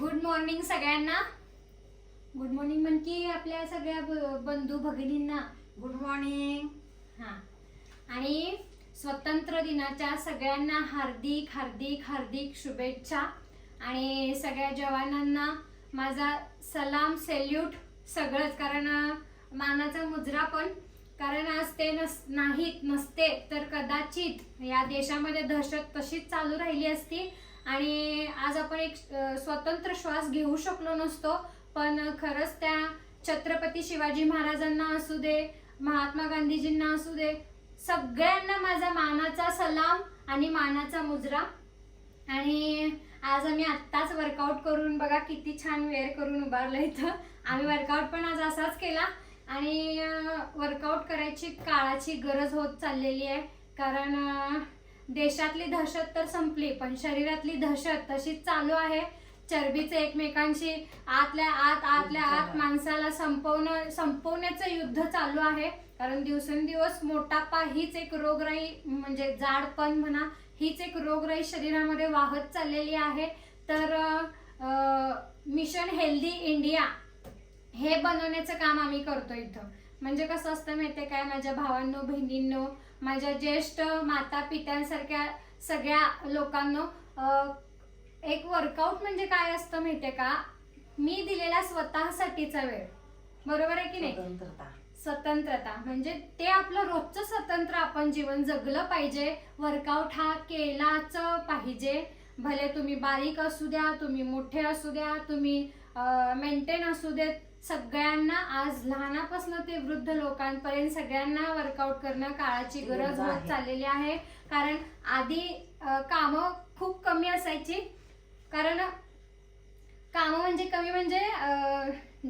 Good morning सगळ्यांना. Good morning म्हण की आपल्या सगळ्या बंधू भगिनींना. गुड मॉर्निंग हा. आणि स्वतंत्र दिनाच्या सगळ्यांना हार्दिक हार्दिक हार्दिक शुभेच्छा. आणि सगळ्या जवानांना माझा सलाम सेल्यूट सगळंच. कारण मानाचा मुजरा पण. कारण आज ते नस नाहीत नसते तर कदाचित या देशामध्ये दहशत तशीच चालू राहिली असती. आणि आज आपण एक स्वतंत्र श्वास घेऊ शकलो नसतो पण खरंच त्या छत्रपती शिवाजी महाराजांना असू दे महात्मा गांधीजींना असू दे सगळ्यांना माझा मानाचा सलाम आणि मानाचा मुजरा. आणि आज आम्ही आत्ताच वर्कआउट करून बघा किती छान वेअर करून उभारलं इथं. आम्ही वर्कआउट पण आज असाच केला. आणि वर्कआउट करायची काळाची गरज होत चाललेली आहे. कारण देशातली दहशत तर संपली पण शरीरातली दहशत तशीच चालू आहे. चरबीचे एकमेकांशी आतल्या आत आतल्या आत माणसाला संपवणं संपवण्याचं युद्ध चालू आहे. कारण दिवसेंदिवस मोटापा हीच एक रोगराई म्हणजे जाडपण म्हणा हीच एक रोगराई शरीरामध्ये वाहत चाललेली आहे. तर मिशन हेल्दी इंडिया हे बनवण्याचं काम आम्ही करतो इथं. म्हणजे कसं असतं माहितीये काय? माझ्या भावांनो बहिणींनो माझ्या ज्येष्ठ माता पित्यांसारख्या सगळ्या लोकांनो एक वर्कआउट म्हणजे काय असतं माहितीये का? मी दिलेला स्वतःसाठीचा वेळ. बरोबर आहे की नाही? स्वतंत्रता. म्हणजे ते आपलं रोजचं स्वतंत्र आपण जीवन जगलं पाहिजे. वर्कआउट हा केलाच पाहिजे. भले तुम्ही बारीक असू द्या तुम्ही मोठे असू द्या तुम्ही मेंटेन असू देत सगळ्यांना आज लहानापासून ते वृद्ध लोकांपर्यंत सगळ्यांना वर्कआउट करणं काळाची गरज होत. चाललेली आहे. कारण आधी कामं खूप कमी असायची. कारण कामं म्हणजे कमी म्हणजे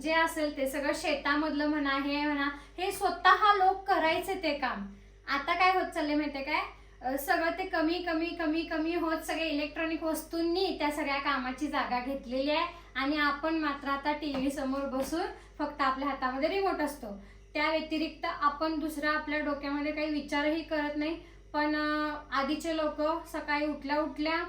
जे असेल ते सगळं शेतामधलं म्हणा हे म्हणा हे स्वतः लोक करायचे ते काम. आता काय होत चालले माहितीये काय? सगळं ते कमी कमी कमी कमी होत सगळे इलेक्ट्रॉनिक वस्तूंनी त्या सगळ्या कामाची जागा घेतलेली आहे. आणि आपण मात्र आता टीव्ही समोर बसून फक्त आपल्या हातामध्ये रिमोट असतो. त्या व्यतिरिक्त आपण दुसऱ्या आपल्या डोक्यामध्ये काही विचारही करत नाही. पण आधीचे लोक सकाळी उठल्या उठल्या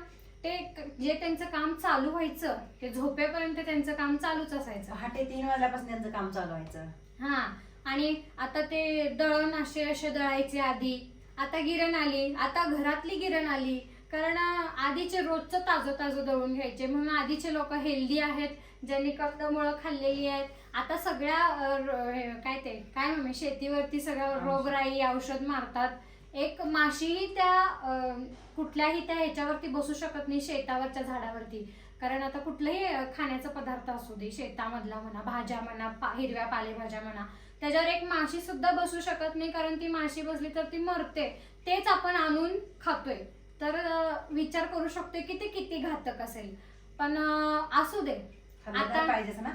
ते जे त्यांचं काम चालू व्हायचं ते झोपेपर्यंत त्यांचं काम चालूच असायचं. पहाटे तीन वाजल्यापासून त्यांचं काम चालू व्हायचं. हा आणि आता ते दळण असे असे दळायचे आधी. आता गिरण आली आता घरातली गिरण आली. कारण आधीचे रोजचं ताजं ताजं दळून घ्यायचे. म्हणून आधीचे लोक हेल्दी आहेत ज्यांनी कंदमुळं खाल्लेली आहेत. आता सगळ्या काय ते काय म्हणू शेतीवरती सगळं रोगराई औषध मारतात. एक माशीही त्या कुठल्याही त्या ह्याच्यावरती बसू शकत नाही शेतावरच्या झाडावरती. कारण आता कुठलाही खाण्याचा पदार्थ असू दे शेतामधला म्हणा भाज्या म्हणा पा हिरव्या पालेभाज्या म्हणा त्याच्यावर एक माशी सुद्धा बसू शकत नाही. कारण ती माशी बसली तर ती मरते. तेच आपण आणून खातोय. तर विचार करू शकतोय की ते किती घातक असेल. पण असू दे. आता- तर पाहिजेच ना.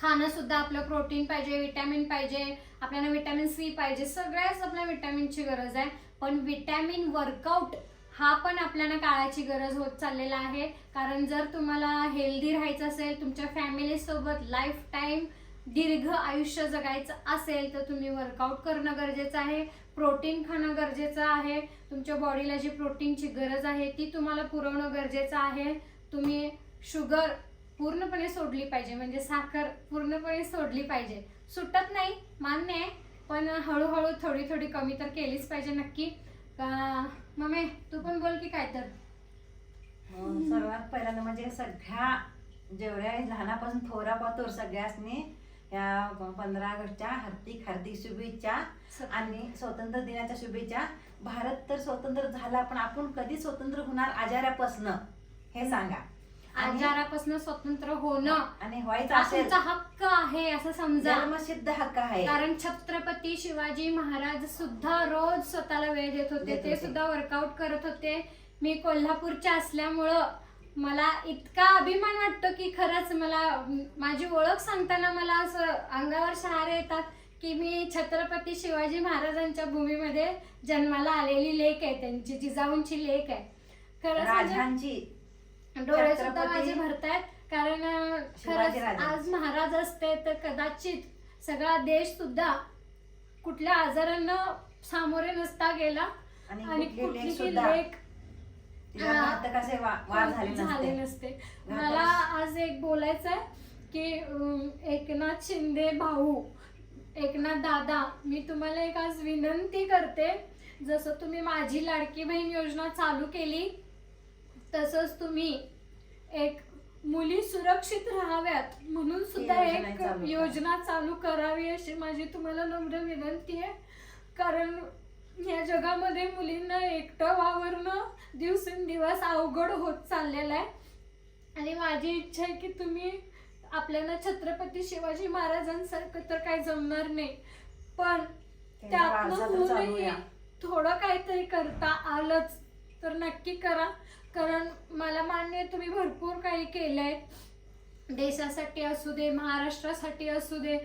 खाणं सुद्धा आपलं प्रोटीन पाहिजे विटॅमिन पाहिजे आपल्याला विटॅमिन सी पाहिजे सगळ्याच आपल्या विटॅमिनची गरज आहे. पण विटॅमिन वर्कआउट हा पण आपल्याला काळाची गरज होत चाललेला आहे. कारण जर तुम्हाला हेल्दी राहायचं असेल तुमच्या फॅमिली सोबत लाईफ टाईम दीर्घ आयुष्य जगायचं असेल तर तुम्ही वर्कआउट करणं गरजेचं आहे. प्रोटीन खाणं गरजेचं आहे. तुमच्या बॉडीला जी प्रोटीनची गरज आहे ती तुम्हाला पुरवणं गरजेचं आहे. तुम्ही शुगर पूर्णपणे सोडली पाहिजे म्हणजे साखर पूर्णपणे सोडली पाहिजे. सुटत नाही मान्य आहे पण हळूहळू थोडी थोडी कमी तर केलीच पाहिजे नक्की. का मम्मी तू पण बोल की काय तर. सर्वात पहिल्यांदा म्हणजे सगळ्या जेवढ्या लहानापासून थोरापातोर सगळ्यासनी या पंधरा ऑगस्टच्या हार्दिक हार्दिक शुभेच्छा आणि स्वातंत्र्य दिनाच्या शुभेच्छा. भारत तर स्वतंत्र झाला पण आपण कधी स्वतंत्र होणार आजारापासनं? हे सांगा. आजारापासून स्वतंत्र होणं आणि व्हायचं हक्क आहे असं समजा. जन्मसिद्ध हक्क आहे. कारण छत्रपती शिवाजी महाराज सुद्धा रोज स्वतःला वेळ देत होते. ते. सुद्धा वर्कआउट करत होते. मी कोल्हापूरच्या असल्यामुळं मला इतका अभिमान वाटतो की खरंच मला माझी ओळख सांगताना मला असं अंगावर शहारे येतात की मी छत्रपती शिवाजी महाराजांच्या भूमीमध्ये जन्माला आलेली लेक आहे त्यांची जिजाऊंची लेक आहे. खरंच म्हणजे डोळे सुद्धा माझे भरतायत. कारण खरंच. आज महाराज असते तर कदाचित सगळा देश सुद्धा कुठल्या आजारांना सामोरे नसता गेला. आणि कुठलीही सुद्धा. हा. वा- झाले झाले नसते नसते मला आज एक बोलायचं आहे की अं, एकनाथ शिंदे भाऊ एकनाथ दादा मी तुम्हाला एक आज विनंती करते जसं तुम्ही माझी लाडकी बहीण योजना चालू केली तसंच तुम्ही एक मुली सुरक्षित राहाव्यात म्हणून सुद्धा योजना एक चालू करा. योजना चालू करावी अशी माझी तुम्हाला नम्र विनंती आहे कारण या जगामध्ये मुलींना एकटं वावरणं दिवसेंदिवस अवघड होत चाललेलं आहे. आणि माझी इच्छा आहे की तुम्ही आपल्याला छत्रपती शिवाजी महाराजांसारखं तर काही जमणार नाही. पण त्यातनं. थोडं काहीतरी करता आलंच. तर नक्की करा. कारण मला मान्य आहे तुम्ही भरपूर काही केलंय. देशासाठी असू दे महाराष्ट्रासाठी असू दे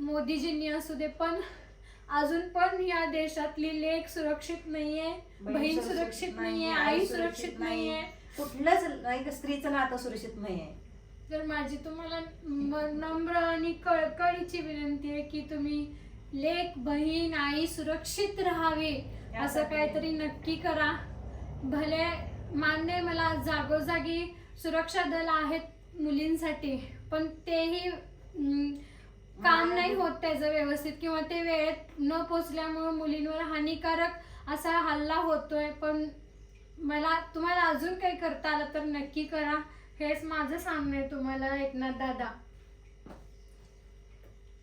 मोदीजींनी असू दे पण अजून पण या देशातली लेख सुरक्षित नाहीये बहीण सुरक्षित नाहीये आई सुरक्षित नाहीये. कुठलंच स्त्रीचं नातं सुरक्षित नाहीये. तर माझी तुम्हाला नम्र आणि कळकळीची विनंती आहे की तुम्ही लेख बहीण आई सुरक्षित राहावी असं काहीतरी नक्की करा. भले मान्य मला जागोजागी सुरक्षा दल आहेत मुलींसाठी पण तेही काम नाही होत त्याचं व्यवस्थित किंवा ते वेळेत न पोचल्यामुळे मुलींवर हानिकारक असा हल्ला होतोय. पण मला तुम्हाला अजून काही करता आलं तर नक्की करा. हेच माझं सांगणं आहे तुम्हाला एकनाथ दादा.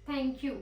थँक्यू